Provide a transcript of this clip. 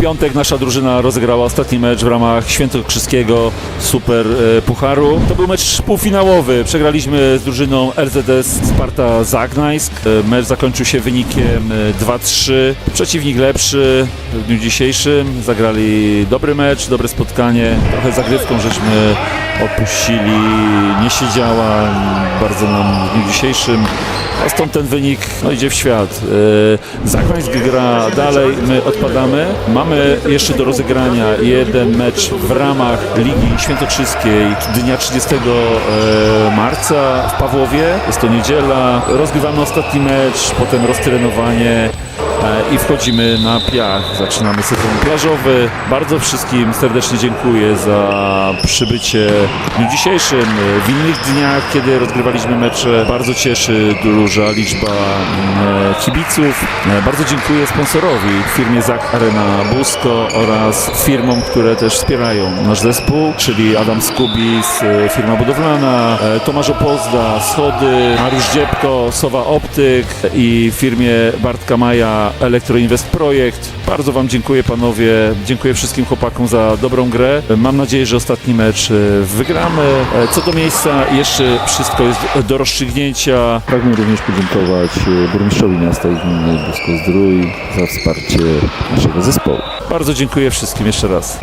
piątek nasza drużyna rozegrała ostatni mecz w ramach Świętokrzyskiego Super e, Pucharu. To był mecz półfinałowy. Przegraliśmy z drużyną LZS Sparta Zagnańsk. E, Mecz zakończył się wynikiem e, 2-3. Przeciwnik lepszy w dniu dzisiejszym. Zagrali dobry mecz, dobre spotkanie. Trochę zagrywką żeśmy odpuścili. Nie siedziała bardzo nam w dniu dzisiejszym. A stąd ten wynik no, idzie w świat. E, Zagnańsk gra dalej, my odpadamy. Mamy jeszcze do rozegrania jeden mecz w ramach Ligi Świętokrzyskiej dnia 30 e, marca w Pawłowie. Jest to niedziela. Rozgrywamy ostatni mecz, potem roztrenowanie i wchodzimy na piach. Zaczynamy sezon plażowy. Bardzo wszystkim serdecznie dziękuję za przybycie w dniu dzisiejszym. W innych dniach, kiedy rozgrywaliśmy mecze, bardzo cieszy duża liczba mm, kibiców. E, Bardzo dziękuję sponsorowi, firmie Zak Arena Busko oraz firmom, które też wspierają nasz zespół, czyli Adam Skubis, e, firma budowlana, e, Tomasz Opozda, Schody, Mariusz Dziebko, Sowa Optyk i firmie Bartka Maja Elektroinvest Projekt. Bardzo Wam dziękuję panowie, dziękuję wszystkim chłopakom za dobrą grę. Mam nadzieję, że ostatni mecz e, wygramy. E, Co do miejsca, jeszcze wszystko jest do rozstrzygnięcia. Pragnę również podziękować e, burmistrzowi miasta i gminy Busko Zdrój za wsparcie naszego zespołu. Bardzo dziękuję wszystkim jeszcze raz.